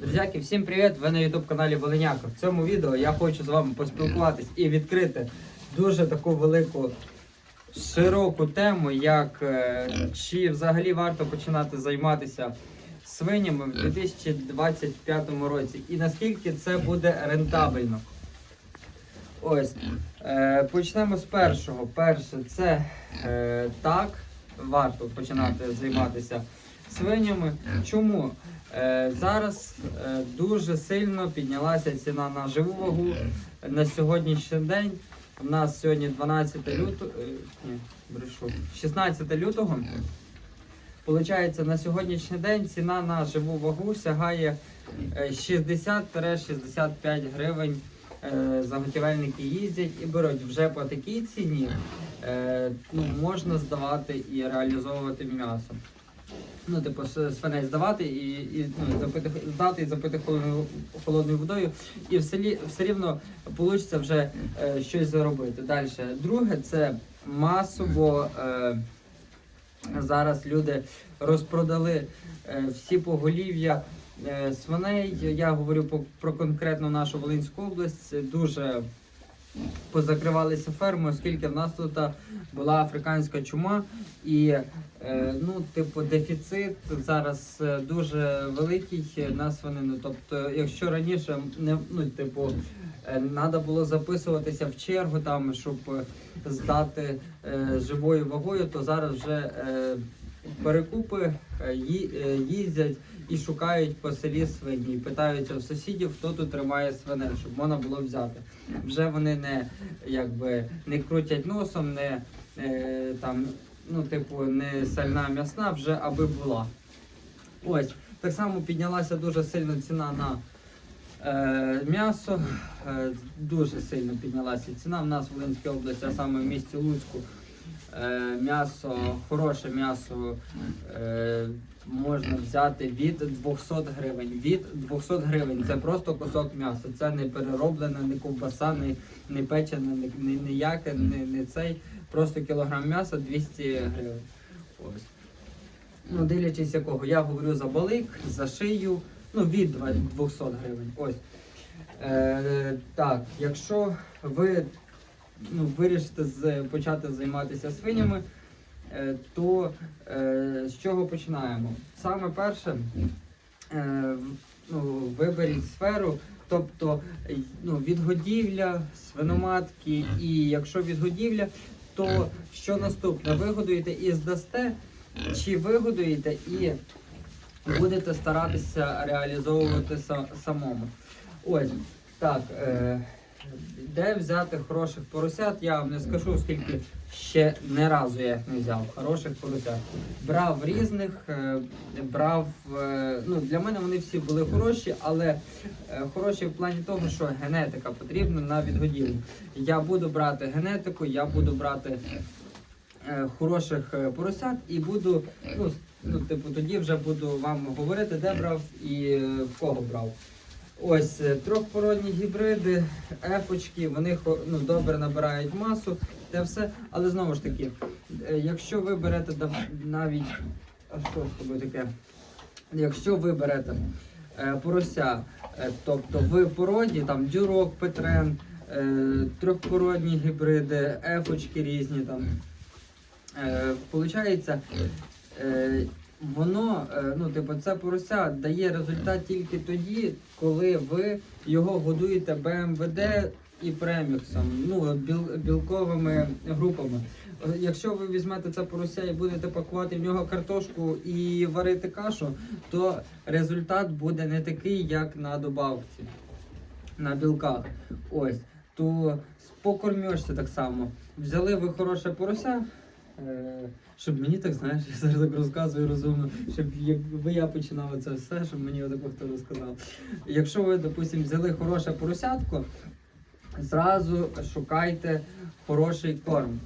Друзяки, всім привіт! Ви на YouTube каналі Волиняка. В цьому відео я хочу з вами поспілкуватись і відкрити дуже таку велику широку тему, як е, чи взагалі варто починати займатися свинями в 2025 році і наскільки це буде рентабельно. Ось. Е, почнемо з першого. Перше, це е, так, варто починати займатися свинями. Чому? Е, зараз е, дуже сильно піднялася ціна на живу вагу на сьогоднішній день. У нас сьогодні 12 лютого, ні, брешу, 16 лютого. Получається, на сьогоднішній день ціна на живу вагу сягає е, 60-65 гривень. Е, Заготівельники їздять і беруть вже по такій ціні. Ну, можна здавати і реалізовувати м'ясо. Ну, типу, свиней здавати і, і ну, запити, здати і запити холодною, водою, і в селі все рівно вийде вже е, щось заробити. Далі. Друге, це масово е, зараз люди розпродали е, всі поголів'я е, свиней. Я говорю по, про конкретно нашу Волинську область. Дуже позакривалися ферми, оскільки в нас тут була африканська чума, і е, ну, типу, дефіцит зараз е, дуже великий на свинину. Тобто, якщо раніше не ну, типу, треба було записуватися в чергу, там, щоб е, здати е, живою вагою, то зараз вже е, перекупи е, е, їздять і шукають по селі свині, питаються в сусідів, хто тут тримає свиней, щоб можна було взяти. Вже вони не якби не крутять носом, не е, там, ну, типу, не сальна м'ясна, вже аби була. Ось, так само піднялася дуже сильно ціна на е, м'ясо. Е, дуже сильно піднялася ціна. В нас в Волинській області, а саме в місті Луцьку. Е, м'ясо, хороше м'ясо можна взяти від 200 гривень. Від 200 гривень це просто кусок м'яса. Це не перероблене, не ковбаса, не, не печене, не, ніяке, не, не цей. Просто кілограм м'яса 200 гривень. Ось. Ну, дивлячись якого. Я говорю за балик, за шию, ну від 200 гривень. Ось. Е, так, якщо ви ну, вирішите з, почати займатися свинями, то е, з чого починаємо? Саме перше, е, ну, виберіть сферу, тобто е, ну, відгодівля, свиноматки, і якщо відгодівля, то що наступне? Вигодуєте і здасте, чи вигодуєте і будете старатися реалізовувати самому. Ось так. Е, де взяти хороших поросят, я вам не скажу, оскільки ще не разу я їх не взяв. Хороших поросят. Брав різних, е, брав. е, ну, для мене вони всі були хороші, але е, хороші в плані того, що генетика потрібна на відгодівлю. Я буду брати генетику, я буду брати хороших поросят і буду, ну, ну, типу, тоді вже буду вам говорити, де брав і в кого брав. Ось е, трьохпородні гібриди, ефочки, вони ну, добре набирають масу, те все. Але знову ж таки, е, якщо ви берете навіть. Що з тобою таке? Якщо ви берете е, порося, тобто в породі, там дюрок, петрен, трьохпородні гібриди, ефочки різні там. Е, воно, е, ну, типу, це порося дає результат тільки тоді, коли ви його годуєте БМВД і преміксом, ну, біл, білковими групами. Якщо ви візьмете це порося і будете пакувати в нього картошку і варити кашу, то результат буде не такий, як на добавці, на білках. Ось. То по так само. Взяли ви хороше порося, Щоб мені так, знаєш, я зараз так розказую розумно, щоб якби я починав це все, щоб мені отако хто розказав. Якщо ви, допустимо, взяли хороше поросятко, зразу шукайте хороший корм.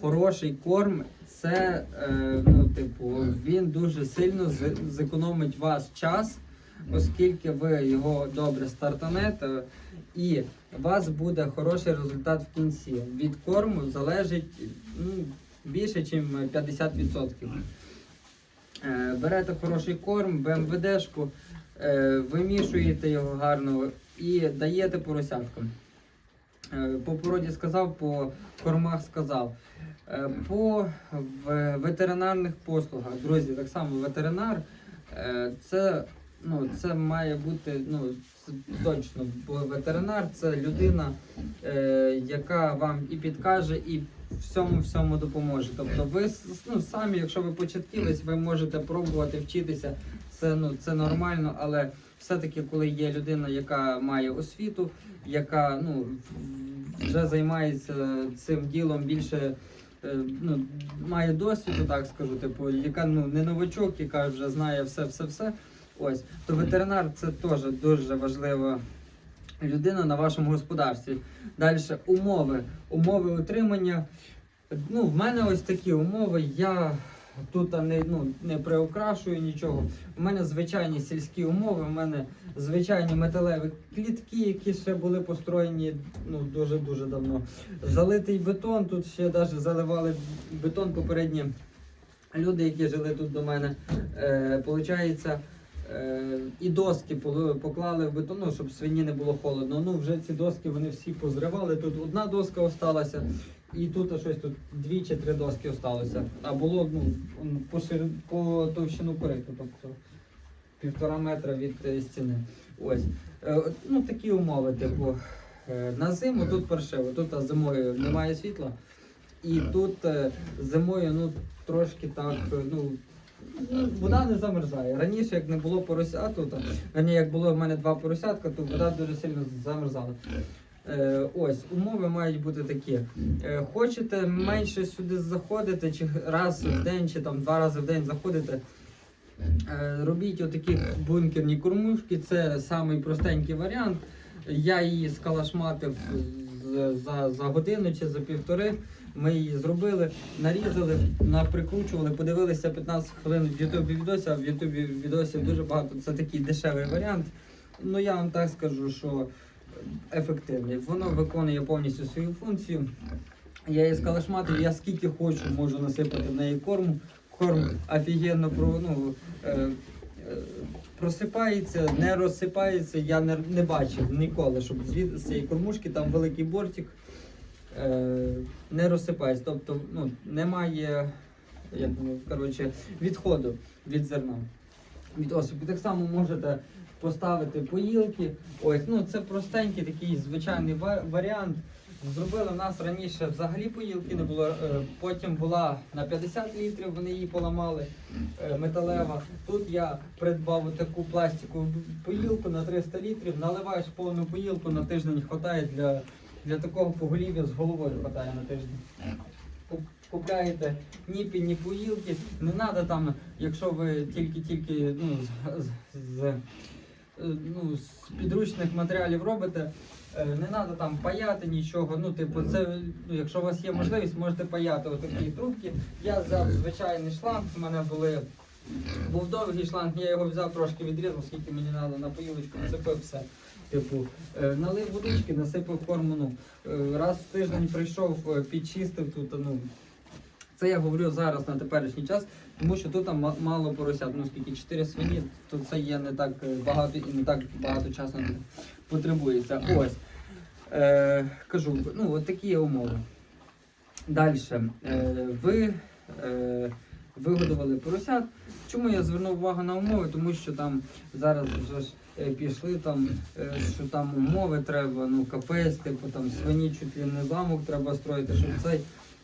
Хороший корм це, е, ну, типу, він дуже сильно зекономить ваш час, оскільки ви його добре стартанете, і у вас буде хороший результат в кінці. Від корму залежить ну, більше, ніж 50%. Е, Берете хороший корм, БМВДшку, е, вимішуєте його гарно і даєте поросяткам. Е, По породі сказав, по кормах сказав. По ветеринарних послугах, друзі, так само ветеринар це, ну, це має бути ну, точно, бо ветеринар це людина, яка вам і підкаже, і всьому всьому допоможе. Тобто, ви ну, самі, якщо ви початківець, ви можете пробувати вчитися. Це ну це нормально, але все-таки, коли є людина, яка має освіту, яка ну вже займається цим ділом більше. е, Ну, має досвіду, так скажу, типу, яка ну не новачок, яка вже знає все, все, все. Ось то ветеринар це теж дуже важлива людина на вашому господарстві. Далі умови. Умови утримання. Ну, в мене ось такі умови. Я тут не, ну, не приукрашую нічого. У мене звичайні сільські умови, у мене звичайні металеві клітки, які ще були построєні ну, дуже-дуже давно. Залитий бетон, тут ще навіть заливали бетон попередні люди, які жили тут до мене. Е, получається, і доски поклали в бетон, ну, щоб свині не було холодно. Ну, вже ці доски вони всі позривали. Тут одна доска осталася. І тут щось тут дві чи три доски осталося. А було ну, по, шир... по товщину кориту, тобто півтора метра від е, стіни. Ось. Е, ну, такі умови, типу. е, На зиму тут паршиво, тут а, зимою немає світла. І тут е, зимою ну, трошки так, е, ну, вода не замерзає. Раніше, як не було поросят, тут, а, ні, як було в мене два поросятка, то вода дуже сильно замерзала. Е, ось, умови мають бути такі. Е, хочете менше сюди заходити, чи раз в день, чи там два рази в день заходите. Е, робіть отакі бункерні кормушки, це самий простенький варіант. Я її скалашматив за, за годину чи за півтори. Ми її зробили, нарізали, наприкручували, подивилися 15 хвилин в Ютубі відосі, а в Ютубі відосів дуже багато. Це такий дешевий варіант. Ну я вам так скажу, що ефективний. Воно виконує повністю свою функцію. Я її скалашматив, я скільки хочу, можу насипати в неї корму. Корм офігенно про, ну, е, е, просипається, не розсипається. Я не, не бачив ніколи, щоб з цієї кормушки там великий бортик не розсипається. Тобто ну, немає як, коротше, відходу від зерна. Від осипу. Так само можете поставити поїлки. Ось, ну це простенький такий звичайний ва- варіант. Зробили в нас раніше взагалі поїлки не було. е, Потім була на 50 літрів, вони її поламали е, металева. Тут я придбав таку пластикову поїлку на 300 літрів. Наливаєш повну поїлку на тиждень хватає для, для такого поголів'я з головою хватає на тиждень. Куп- Купляєте ні пінні поїлки, не треба там, якщо ви тільки-тільки ну, з, з, е, ну, з підручних матеріалів робите, е, не треба там паяти нічого. Ну, типу, це, ну, якщо у вас є можливість, можете паяти отакі трубки. Я взяв звичайний шланг, у мене були. Був довгий шланг, я його взяв трошки відрізав, скільки мені треба на поїлочку, все. Типу, е, налив водички, насипав корму. Ну, е, раз в тиждень прийшов, е, підчистив тут. Ну, це я говорю зараз на теперішній час, тому що тут там мало поросят, ну скільки 4 свині, то це є не так багато і не так багато часу не потребується. Ось. Е, кажу, ну от такі є умови. Далі. Е, ви е, вигодували поросят. Чому я звернув увагу на умови? Тому що там зараз вже ж е, пішли там, е, що там умови треба, ну капець, типу там свині чуть ли не замок треба строїти, щоб цей.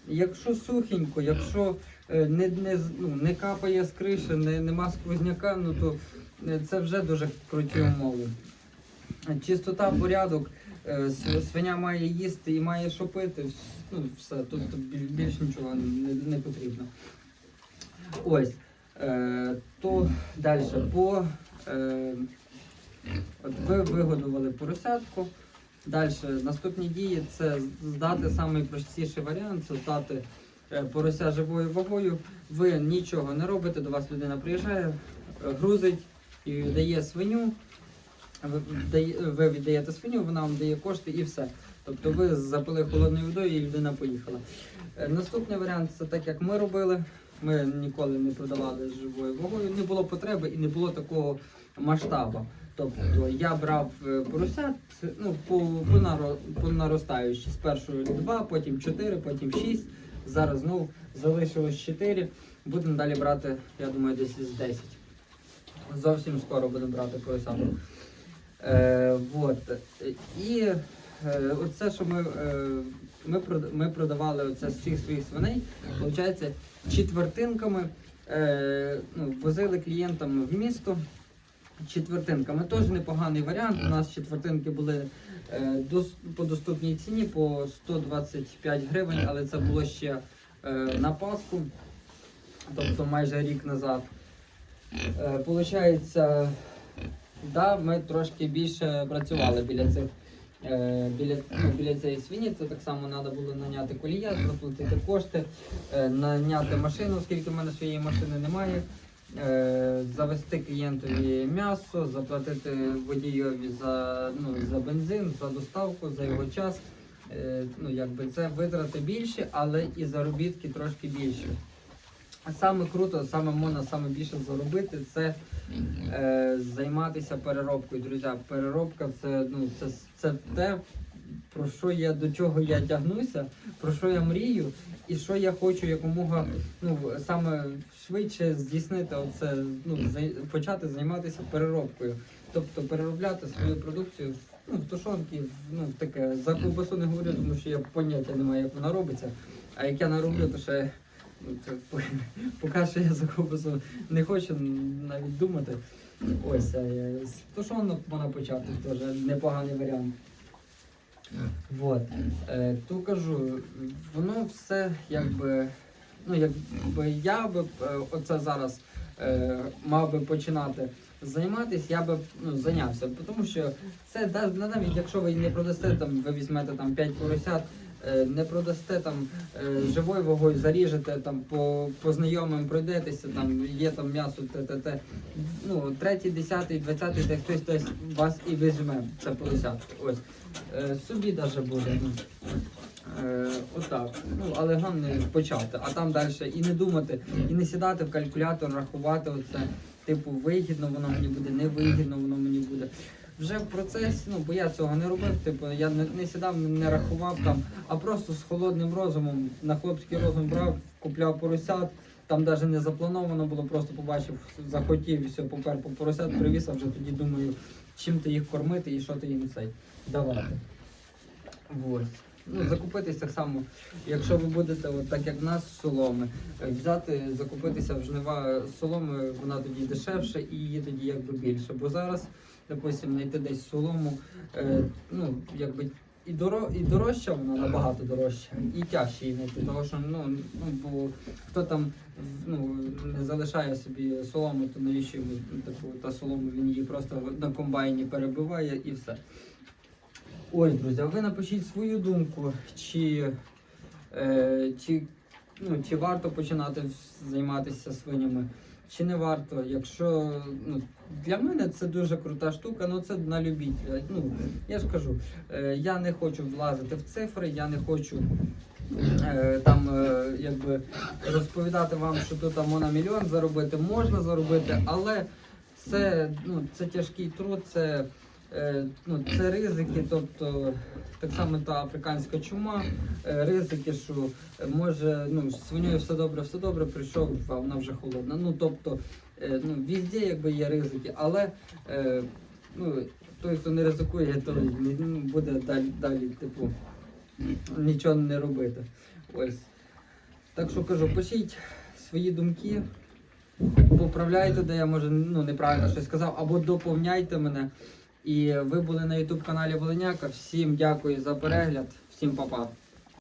Якщо сухенько, якщо е, не, не, ну, не капає з криші, не, нема сквозняка, ну то це вже дуже круті умови. Чистота, порядок, свиня має їсти і має що пити, ну все, тут біль- більш нічого не, не потрібно. Ось. Е, то далі по. Е, от ви вигодували поросятку. Далі наступні дії це здати найпростіший варіант, це здати е, порося живою вагою. Ви нічого не робите, до вас людина приїжджає, грузить і дає свиню. Ви, віддаєте свиню, вона вам дає кошти і все. Тобто ви запили холодною водою і людина поїхала. Е, Наступний варіант це так, як ми робили. Ми ніколи не продавали живою вагою, не було потреби і не було такого масштабах. Тобто я брав е, поросят ну, по, по, наро, по наростаючій. Спершу два, потім чотири, потім шість. Зараз знову залишилось чотири. Будемо далі брати, я думаю, десь з 10. Зовсім скоро будемо брати поросят. Е, вот. І е, оце, що ми, е, ми, ми продавали оце з цих своїх свиней, виходить, четвертинками е, ну, возили клієнтам в місто. Четвертинками теж непоганий варіант. У нас четвертинки були е, дос- по доступній ціні по 125 гривень, але це було ще е, на Пасху, тобто майже рік назад. Е, Получається, да, ми трошки більше працювали біля цих. Е, Біля, ну, біля цієї свині це так само треба було наняти колія, заплатити кошти, е, наняти машину, оскільки в мене своєї машини немає, е, завести клієнтові м'ясо, заплатити водійові за, ну, за бензин, за доставку, за його час. Ну, якби це витрати більші, але і заробітки трошки більші. А Саме круто, саме можна саме більше заробити, це е, займатися переробкою. Друзі, переробка це, ну, це, це те, про що я до чого я тягнуся, про що я мрію, і що я хочу якомога ну, саме швидше здійснити оце, ну, зай- почати займатися переробкою. Тобто переробляти свою продукцію ну, в тушонки, ну, в таке. За ковбасу не говорю, тому що я поняття не маю, як вона робиться. А як я нароблю, то ще поки що я за не хочу навіть думати. Ось, з тушонок можна почати, теж непоганий варіант. Вот. Е, то кажу, воно все якби. Ну, якби я би е, оце зараз е, мав би починати займатися, я би ну, зайнявся. Тому що це навіть якщо ви не продасте там, ви візьмете там 5 поросят, не продасте там е, живою вагою, заріжете там по, по знайомим пройдетеся, там є там м'ясо, те, те, те. Ну, третій, десятий, двадцятий, де хтось десь вас і візьме це поросят. Ось. Е, собі даже буде. Ну. Е, отак. Ну, але головне почати, а там далі і не думати, і не сідати в калькулятор, рахувати оце, типу, вигідно воно мені буде, не вигідно воно мені буде. Вже в процесі, ну бо я цього не робив, типу, я не, не сідав, не рахував там, а просто з холодним розумом, на хлопський розум брав, купляв поросят, там навіть не заплановано було, просто побачив, захотів і все, попер по поросят, привіз, а вже тоді думаю, чим ти їх кормити і що ти їм цей давати. Ось. Ну, закупитись так само, якщо ви будете, от так як в нас соломи, е, взяти, закупитися в жнива соломи, вона тоді дешевше і її тоді якби більше. Бо зараз, допустимо, знайти десь солому, е, ну, якби і, доро, і дорожча вона набагато дорожча, і тяжче її знайти. Тому що ну, ну, бо хто там ну, не залишає собі солому, то навіщо йому таку та солому, він її просто на комбайні перебиває і все. Ось, друзі, а ви напишіть свою думку, чи, е, чи, ну, чи варто починати займатися свинями, чи не варто. Якщо ну, для мене це дуже крута штука, ну це на любителя. Ну, я ж кажу, е, я не хочу влазити в цифри, я не хочу е, там е, якби розповідати вам, що тут там можна мільйон заробити, можна заробити, але це, ну, це тяжкий труд, це, ну, це ризики, тобто так само та африканська чума, е, ризики, що е, може ну, свиньою все добре, все добре, прийшов, а вона вже холодна. Ну, тобто, е, ну, везде якби є ризики, але е, ну, той, хто не ризикує, то ну, буде далі, далі типу, нічого не робити. Ось. Так що кажу, пишіть свої думки, поправляйте, де я може ну, неправильно щось сказав, або доповняйте мене. І ви були на YouTube каналі Волиняка. Всім дякую за перегляд, всім па-па.